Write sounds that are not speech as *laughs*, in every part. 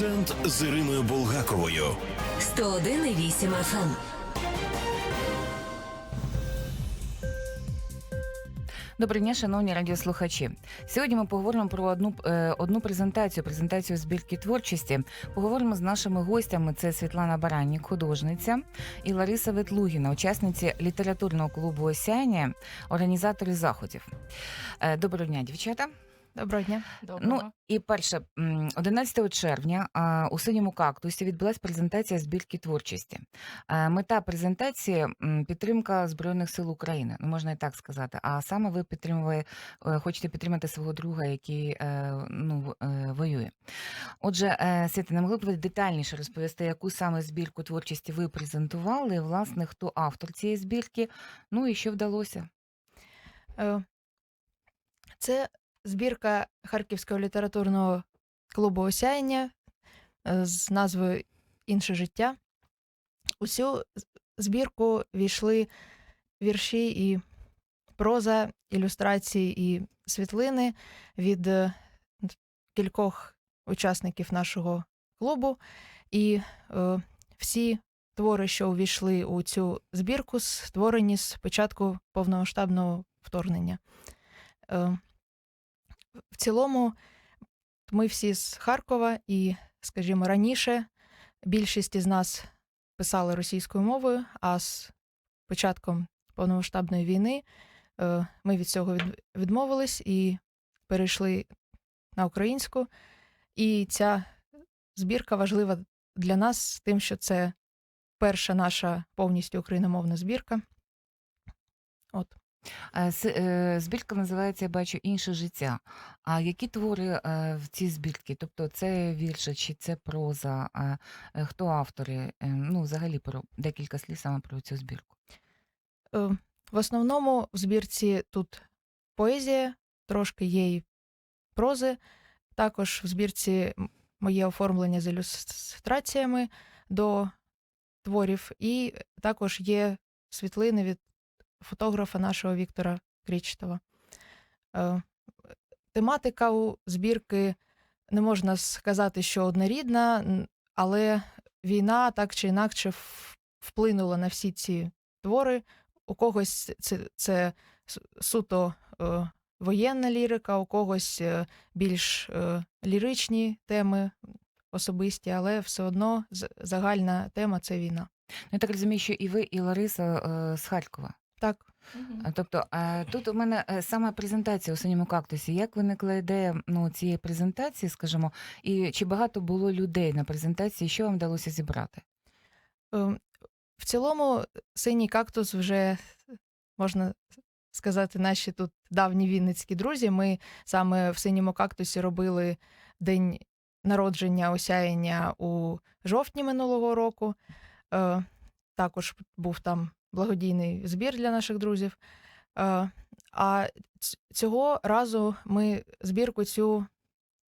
Акцент з Іриною Булгаковою. 101,8 FM. Доброго дня, шановні радіослухачі. Сьогодні ми поговоримо про одну е, одну презентацію, презентацію збірки творчості. Поговоримо з нашими гостями. Це Світлана Бараннік, художниця, і Лариса Ветлугіна, учасниці літературного клубу Осяяння, організатори заходів. Е, Доброго дня, дівчата. Доброго дня. Ну і перше, м, 11 червня у синьому кактусі відбулася презентація збірки творчості. Мета презентації підтримка збройних сил України. Ну можна і так сказати. А саме ви підтримує, е, хочете підтримати свого друга, який е, ну е, воює. Отже, е, не могли б ви детальніше розповісти, яку саме збірку творчості ви презентували? Власне, хто автор цієї збірки? Ну і що вдалося? Це збірка Харківського літературного клубу Осяяння з назвою Інше життя. У цю збірку війшли вірші і проза, ілюстрації і світлини від е, кількох учасників нашого клубу. І е, всі твори, що увійшли у цю збірку, створені з початку повномасштабного вторгнення. Е, В цілому, ми всі з Харкова, і, скажімо, раніше більшість із нас писали російською мовою, а з початком повномасштабної війни е, ми від цього відмовились і перейшли на українську. І ця збірка важлива для нас тим, що це перша наша повністю україномовна збірка. От. Е, е, Збірка називається Я бачу інше життя. А які твори е, в цій збірці? Тобто це вірші чи це проза? Хто автори? Ну, взагалі про декілька слів саме про цю збірку. В основному в збірці тут поезія, трошки є і прози. Також в збірці моє оформлення з ілюстраціями до творів, і також є світлини від фотографа нашого Віктора Крічтова. Е, Тематика у збірки не можна сказати, що однорідна, але війна так чи інакше вплинула на всі ці твори. У когось це, це суто е, воєнна лірика, у когось е, більш е, ліричні теми особисті, але все одно загальна тема це війна. Ну, я так розумію, що і ви, і Лариса е, з Харкова. Так, Тобто, е, тут у мене е, саме презентація у синьому кактусі. Як виникла ідея ну, цієї презентації, скажімо, і чи багато було людей на презентації? Що вам вдалося зібрати? е, в цілому синій кактус вже можна сказати, наші тут давні вінницькі друзі. Ми саме в синьому кактусі робили день народження осяяння у жовтні минулого року. Е, Також був там благодійний збір для наших друзів. Е, А цього разу ми збірку цю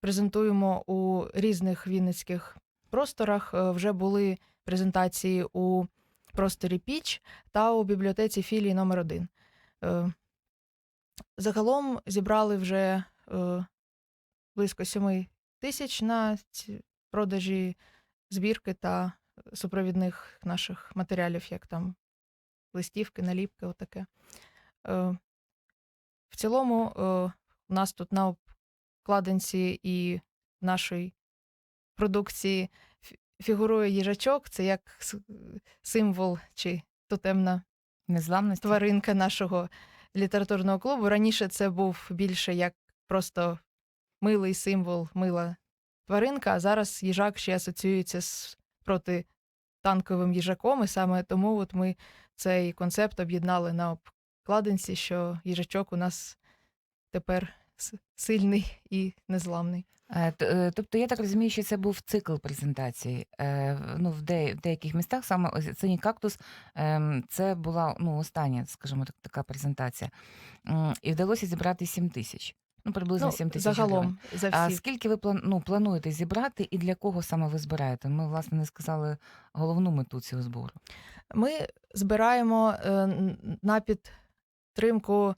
презентуємо у різних вінницьких просторах. Е, Вже були презентації у просторі Піч та у бібліотеці філії номер 1 Е, Загалом зібрали вже близько 7 тисяч на продажі збірки та супровідних наших матеріалів, як там листівки, наліпки, отаке. Е, В цілому, е, у нас тут на обкладинці і нашої продукції фігурує їжачок, це як символ чи тотемна Незламності? тваринка нашого літературного клубу. Раніше це був більше як просто милий символ, мила тваринка, а зараз їжак ще асоціюється з протитанковим їжаком, і саме тому от ми цей концепт об'єднали на обкладинці, що їжачок у нас тепер сильний і незламний. Е, е, Тобто я так розумію, що це був цикл презентацій. Е, Ну, в, де, в деяких містах саме ось синій кактус ем, це була ну, остання, скажімо так, така презентація. І вдалося зібрати 7 тисяч. Ну, приблизно 7 тисяч. гривень. загалом за А всі. скільки ви план, ну, плануєте зібрати і для кого саме ви збираєте? Ми, власне, не сказали головну мету цього збору. Ми збираємо е, н- на підтримку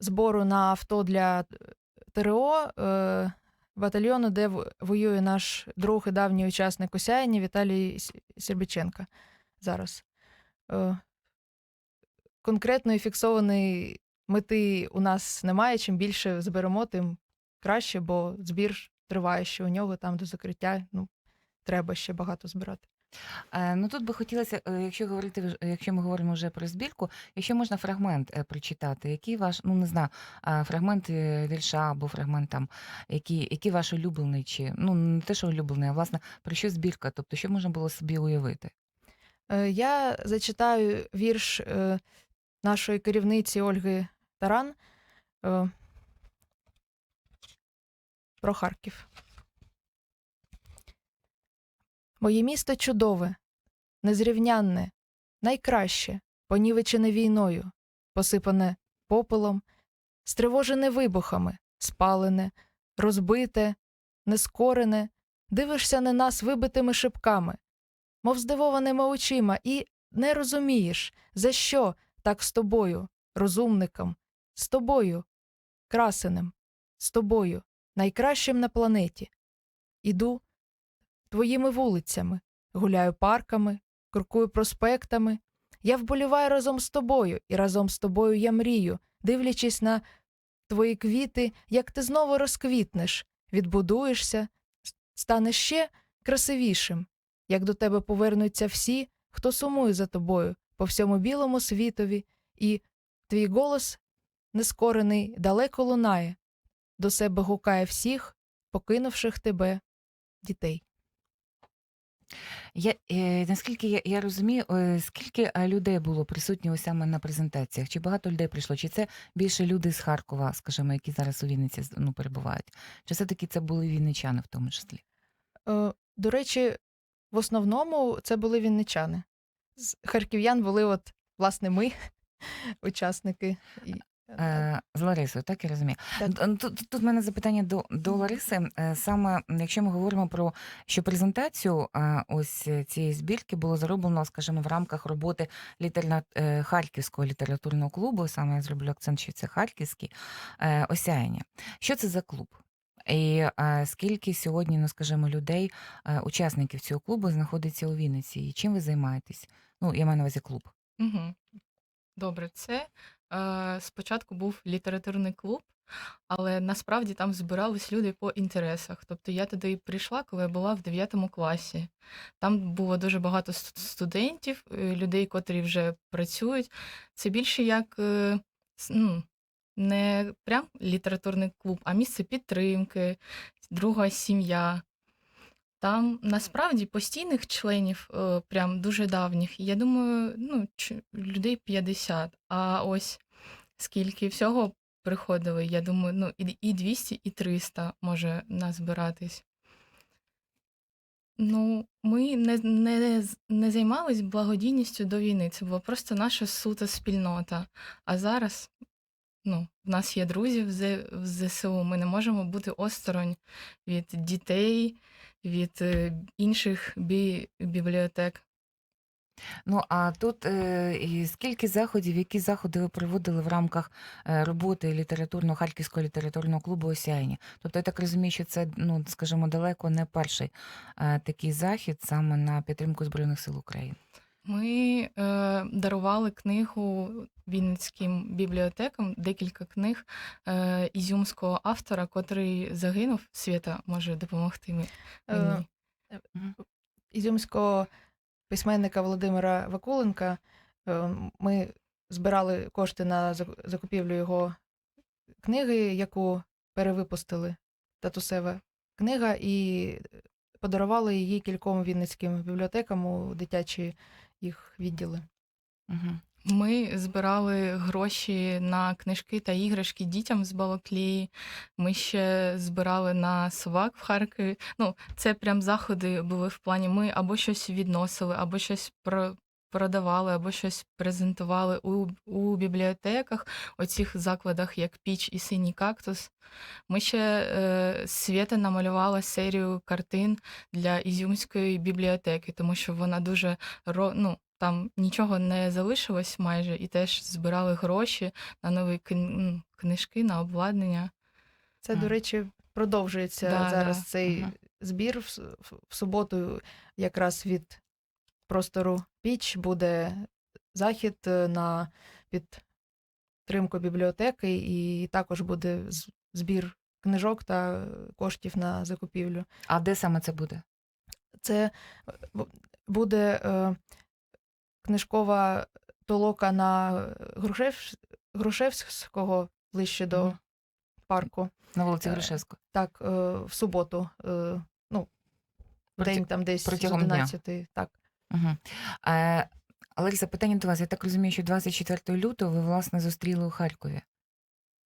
збору на авто для ТРО. е, батальйону, де в- воює наш друг і давній учасник осяяння Віталій С- зараз. Е, Конкретної фіксованої мети у нас немає. Чим більше зберемо, тим краще, бо збір триває ще у нього там до закриття. Ну, треба ще багато збирати. Е, Ну тут би хотілося, е, якщо говорити, якщо ми говоримо вже про збірку, якщо можна фрагмент е, прочитати, який ваш, ну не знаю, фрагмент вірша або фрагмент там, який, який ваш улюблений, чи ну не те, що улюблений, а власне про що збірка, тобто що можна було собі уявити? Я зачитаю вірш нашої керівниці Ольги Таран е, про Харків. Моє місто чудове, незрівнянне, найкраще, понівечене війною, посипане попелом, стривожене вибухами, спалене, розбите, нескорене, дивишся на нас вибитими шибками, мов здивованими очима, і не розумієш, за що так з тобою, розумником, з тобою, красеним, з тобою, найкращим на планеті. Іду твоїми вулицями, гуляю парками, крокую проспектами. Я вболіваю разом з тобою, і разом з тобою я мрію, дивлячись на твої квіти, як ти знову розквітнеш, відбудуєшся, станеш ще красивішим, як до тебе повернуться всі, хто сумує за тобою по всьому білому світові, і твій голос нескорений далеко лунає, до себе гукає всіх, покинувших тебе дітей. Я, е, наскільки я, я розумію, е, скільки е, людей було присутні ось саме на презентаціях? Чи багато людей прийшло? Чи це більше люди з Харкова, скажімо, які зараз у Вінниці ну, перебувають? Чи все-таки це були вінничани в тому числі? Е, До речі, в основному це були вінничани. З харків'ян були, от, власне, ми, *laughs* учасники. І, Е, з Ларисою, так я розумію. Так. Ну, Тут, тут в мене запитання до, до Лариси. Е, Саме якщо ми говоримо про що презентацію е, ось е, цієї збірки було зроблено, скажімо, в рамках роботи літерна... е, Харківського літературного клубу, саме я зроблю акцент, що це Харківський е, осяяння. Що це за клуб? І е, скільки сьогодні, ну скажімо, людей, е, учасників цього клубу знаходиться у Вінниці? І чим ви займаєтесь? Ну, я маю на увазі клуб. Угу. Добре, це е, спочатку був літературний клуб, але насправді там збирались люди по інтересах. Тобто я туди прийшла, коли я була в 9 класі. Там було дуже багато ст- студентів, е, людей, котрі вже працюють. Це більше як е, ну, не прям літературний клуб, а місце підтримки, друга сім'я. Там насправді постійних членів, е, прям дуже давніх, я думаю, ну, людей 50. А ось скільки всього приходили, я думаю, ну, і, і 200, і 300 може назбиратись. Ну, ми не, не, не займались благодійністю до війни. Це була просто наша сута спільнота. А зараз, ну, в нас є друзі в ЗСУ. Ми не можемо бути осторонь від дітей, від е, інших бі, бібліотек. Ну а тут е, скільки заходів, які заходи ви проводили в рамках е, роботи літературного харківського літературного клубу Осяйні? Тобто я так розумію, що це, ну скажімо, далеко не перший е, такий захід саме на підтримку Збройних сил України. Ми е, дарували книгу Вінницьким бібліотекам, декілька книг е, ізюмського автора, котрий загинув. Свята може допомогти ми- Е, ізюмського письменника Володимира Вакуленка. Е, Ми збирали кошти на зак- закупівлю його книги, яку перевипустили татусева книга, і подарували її кільком вінницьким бібліотекам у дитячі їх відділи. Угу. Ми збирали гроші на книжки та іграшки дітям з Балаклії. Ми ще збирали на совак в Харкові. Ну, це прям заходи були в плані. Ми або щось відносили, або щось про. Продавали або щось презентували у, у бібліотеках, оцих закладах, як Піч і Синій кактус. Ми ще е, Свята намалювала серію картин для Ізюмської бібліотеки, тому що вона дуже ну, там нічого не залишилось майже, і теж збирали гроші на нові кн- книжки, на обладнання. Це, Мгм. до речі, продовжується Да, зараз да. цей Мгм. збір. В, в- в суботу якраз від простору Піч буде захід е, на підтримку бібліотеки, і також буде збір книжок та коштів на закупівлю. А де саме це буде? Це е, буде е, книжкова толока на Грушев... Грушевського ближче до парку. На вулиці Е, Так, в суботу. Ну, Проти- день там десь з дня. Так. Угу. Е, Лариса, питання до вас. Я так розумію, що 24 лютого ви, власне, зустріли у Харкові.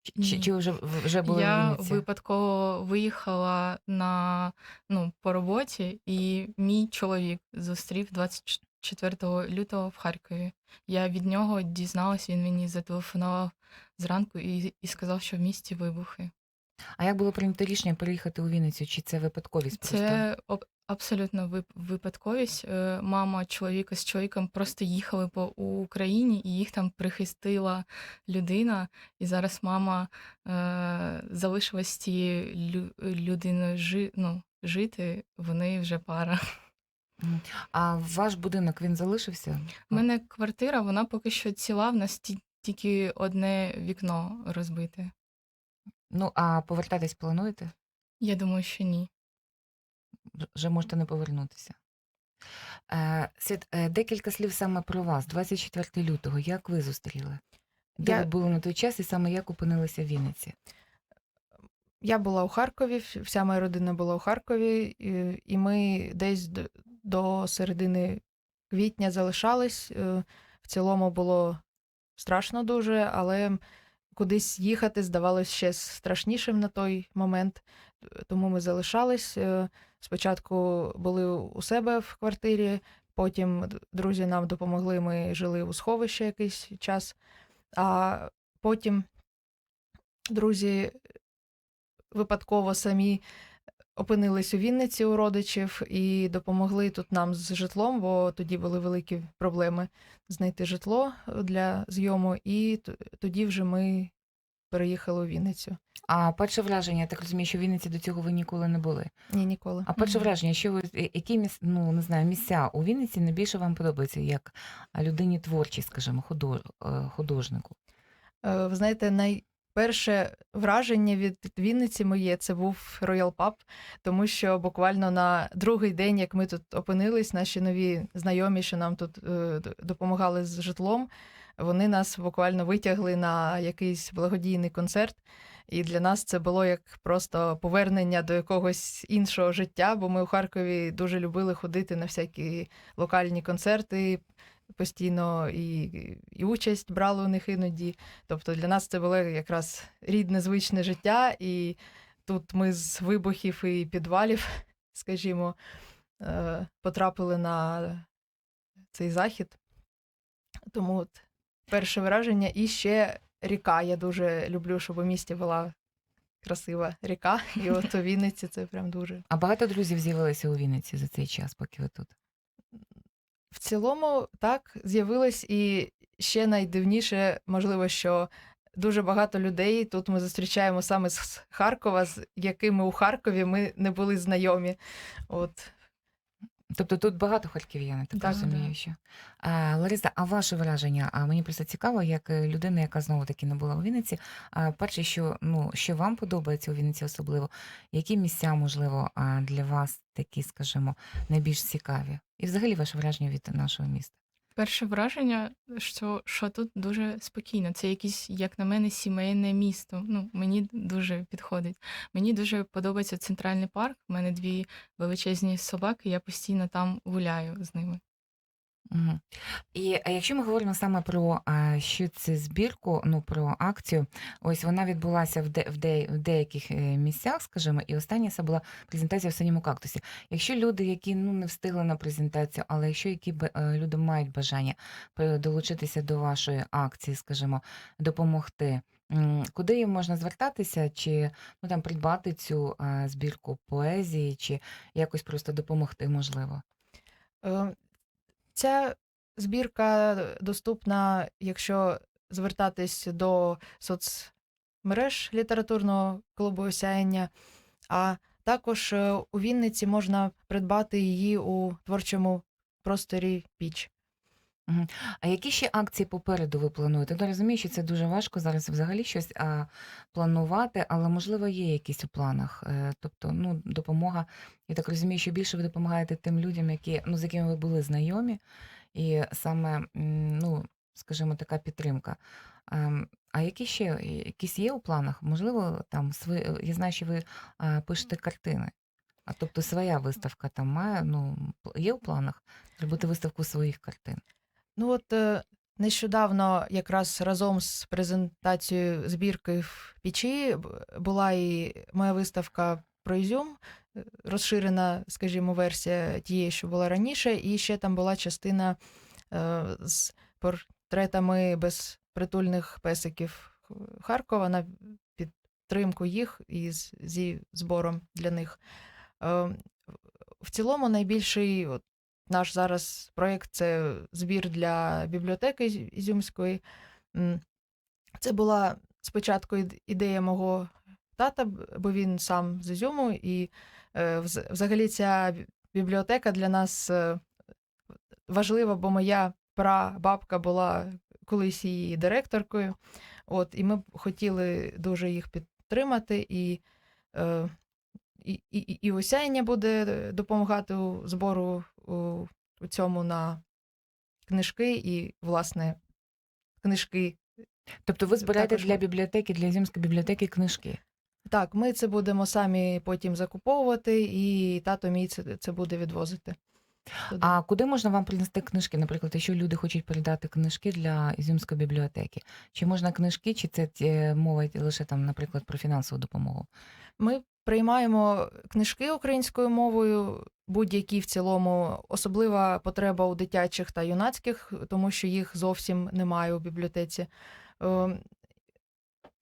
Чи, чи, Ні. чи вже, вже були в Я Вінниці? випадково виїхала на ну, по роботі, і мій чоловік зустрів 24 лютого в Харкові. Я від нього дізналась, він мені зателефонував зранку і, і сказав, що в місті вибухи. А як було прийнято рішення переїхати у Вінницю? Чи це випадковість просто? Це об- абсолютно випадковість. Е, Мама чоловіка з чоловіком просто їхали по Україні, і їх там прихистила людина. І зараз мама е, залишилась з цією людиною жи, ну, жити. Вони вже пара. А ваш будинок він залишився? У мене квартира, вона поки що ціла, в нас тільки одне вікно розбите. Ну, а повертатись плануєте? Я думаю, що ні. Вже можете не повернутися. Е, Світ, е, декілька слів саме про вас. 24 лютого. Як ви зустріли? Де Я- ви були на той час і саме як опинилися в Вінниці? Я була у Харкові, вся моя родина була у Харкові, і, ми десь до, до середини квітня залишались. Е, В цілому було страшно дуже, але кудись їхати здавалось ще страшнішим на той момент. Тому ми залишались. Е, Спочатку були у себе в квартирі, потім друзі нам допомогли. Ми жили у сховищі якийсь час. А потім друзі випадково самі опинились у Вінниці у родичів і допомогли тут нам з житлом, бо тоді були великі проблеми знайти житло для зйому, і тоді вже ми переїхали у Вінницю. А перше враження, я так розумію, що в Вінниці до цього ви ніколи не були. Ні, ніколи. А перше враження, що ви які міс, ну не знаю, місця у Вінниці найбільше вам подобаються, як людині творчій, скажімо, худож, е, художнику? Е, Ви знаєте, найперше враження від Вінниці моє це був Роял Паб, тому що буквально на другий день, як ми тут опинились, наші нові знайомі, що нам тут е, допомагали з житлом, вони нас буквально витягли на якийсь благодійний концерт. І для нас це було як просто повернення до якогось іншого життя, бо ми у Харкові дуже любили ходити на всякі локальні концерти, постійно і, і участь брали у них іноді. Тобто для нас це було якраз рідне звичне життя, і тут ми з вибухів і підвалів, *laughs* скажімо, е, потрапили на цей захід. Тому от перше враження. І ще ріка. Я дуже люблю, щоб у місті була красива ріка. І *laughs* от у Вінниці це прям дуже. А багато друзів з'явилося у Вінниці за цей час, поки ви тут. В цілому так з'явилось і ще найдивніше, можливо, що дуже багато людей тут ми зустрічаємо саме з Харкова, з якими у Харкові ми не були знайомі. От Тобто тут багато харків'ян, так, Так, розумію. да. Що. А, Лариса, а ваше враження? А мені просто цікаво, як е, людина, яка знову таки не була у Вінниці. А, перше, що ну що вам подобається у Вінниці особливо, які місця, можливо, для вас такі, скажімо, найбільш цікаві? І взагалі ваше враження від нашого міста? Перше враження, що, що тут дуже спокійно. Це якесь, як на мене, сімейне місто. Ну, мені дуже підходить. Мені дуже подобається центральний парк. У мене дві величезні собаки, я постійно там гуляю з ними. Угу. І якщо ми говоримо саме про що це збірку, ну про акцію, ось вона відбулася в, де, в, де, в деяких е, місцях, скажімо, і остання це була презентація в синьому кактусі. Якщо люди, які ну не встигли на презентацію, але якщо які б- е, люди мають бажання долучитися до вашої акції, скажімо, допомогти. Куди їм можна звертатися, чи ну там придбати цю е, збірку поезії, чи якось просто допомогти, можливо? Ця збірка доступна, якщо звертатись до соцмереж літературного клубу осяяння, А також е, у Вінниці можна придбати її у творчому просторі Піч. А які ще акції попереду ви плануєте? Я розумію, що це дуже важко зараз взагалі щось а, планувати, але можливо є якісь у планах. Е, тобто, ну, допомога. Я так розумію, що більше ви допомагаєте тим людям, які ну з якими ви були знайомі, і саме ну, скажімо, така підтримка. Ем, А які ще якісь є у планах? Можливо, там свої. Я знаю, що ви а, пишете картини. А тобто своя виставка там має, ну, є у планах зробити виставку своїх картин. Ну от е, нещодавно, якраз разом з презентацією збірки в печі, була і моя виставка про Ізюм, е, розширена, скажімо, версія тієї, що була раніше, і ще там була частина е, з портретами безпритульних песиків Харкова на підтримку їх і з- зі збором для них. Е, В цілому найбільший от, наш зараз проєкт це збір для бібліотеки Ізюмської. Це була спочатку ідея мого тата, бо він сам з Ізюму, і е, взагалі ця бібліотека для нас е, важлива, бо моя прабабка була колись її директоркою. От, і ми б хотіли дуже їх підтримати. І, е, і, і, і осяяння буде допомагати у збору у, цьому на книжки і, власне, книжки. Тобто ви збираєте Також для бібліотеки, для Ізюмської бібліотеки книжки. Так, ми це будемо самі потім закуповувати, і тато мій це, це буде відвозити. туди. А куди можна вам принести книжки? Наприклад, якщо люди хочуть передати книжки для Ізюмської бібліотеки, чи можна книжки, чи це е, мова лише там, наприклад, про фінансову допомогу? Ми приймаємо книжки українською мовою, будь-які в цілому, особлива потреба у дитячих та юнацьких, тому що їх зовсім немає у бібліотеці. Ем,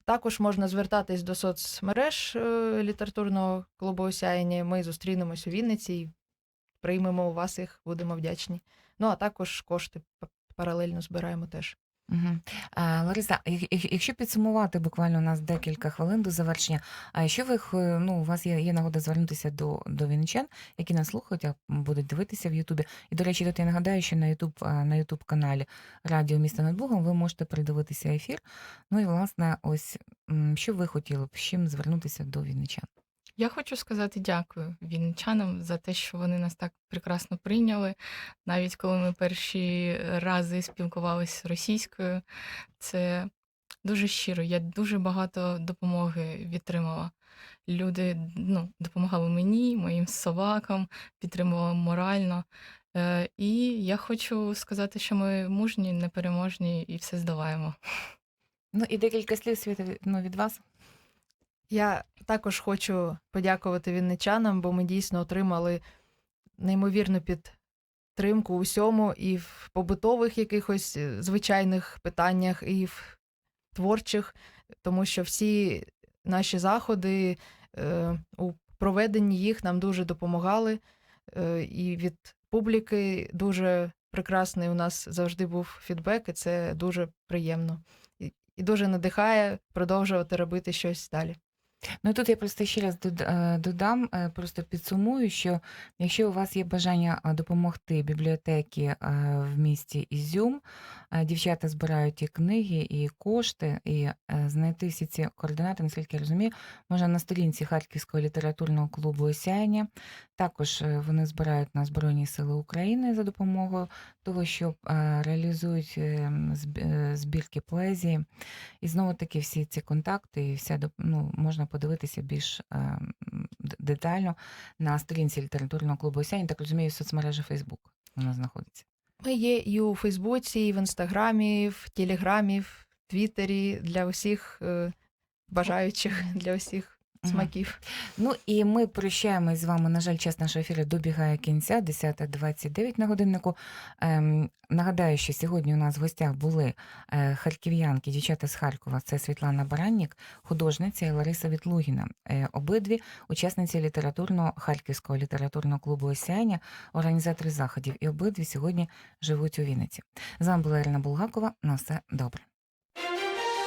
Також можна звертатись до соцмереж е, літературного клубу осяяння. Ми зустрінемось у Вінниці і приймемо у вас їх, будемо вдячні. Ну а також кошти паралельно збираємо теж. Лариса, як- як- якщо підсумувати буквально у нас декілька хвилин до завершення, а що ви ну, у вас є, є нагода звернутися до, до вінничан, які нас слухають, а будуть дивитися в Ютубі. І, до речі, тут я нагадаю, що на Ютуб на Ютуб каналі Радіо Місто над Богом ви можете передивитися ефір. Ну і власне, ось що ви хотіли б з чим звернутися до вінничан? Я хочу сказати дякую вінничанам за те, що вони нас так прекрасно прийняли. Навіть коли ми перші рази спілкувалися російською, це дуже щиро. Я дуже багато допомоги відтримала. Люди ну, допомагали мені, моїм собакам, підтримували морально. Е, і я хочу сказати, що ми мужні, непереможні і все здолаємо. Ну і декілька слів Світа, ну, від вас. Я також хочу подякувати вінничанам, бо ми дійсно отримали неймовірну підтримку у всьому, і в побутових якихось е, звичайних питаннях, і в творчих, тому що всі наші заходи е, у проведенні їх нам дуже допомагали. Е, і від публіки дуже прекрасний у нас завжди був фідбек, і це дуже приємно. І, і дуже надихає продовжувати робити щось далі. Ну тут я просто ще раз е, додам, е, просто підсумую, що якщо у вас є бажання е, допомогти бібліотеки в місті Ізюм, дівчата збирають і книги, і кошти, і знайти всі ці координати, наскільки я розумію, можна на сторінці Харківського літературного клубу «Осяяння». Також вони збирають на Збройні Сили України за допомогою того, що реалізують е, зб- е, збірки поезії. І знову таки всі ці контакти, і вся ну, можна подивитися більш е, детально на сторінці літературного клубу «Осянь». Так розумію, в соцмережі Фейсбук вона знаходиться. Ми є і у Фейсбуці, і в Інстаграмі, в Телеграмі, в Твіттері для усіх е, бажаючих, *laughs* для усіх. Смаків. Ну і ми прощаємось з вами. На жаль, час нашого ефіру добігає кінця, 10.29 на годиннику. Ем, нагадаю, що сьогодні у нас в гостях були е, харків'янки, дівчата з Харкова. Це Світлана Бараннік, художниця і Лариса Вітлугіна. Е, обидві учасниці літературного харківського літературного клубу «Осяяння», організатори заходів. І обидві сьогодні живуть у Вінниці. З вами була Ірина Булгакова. На все добре.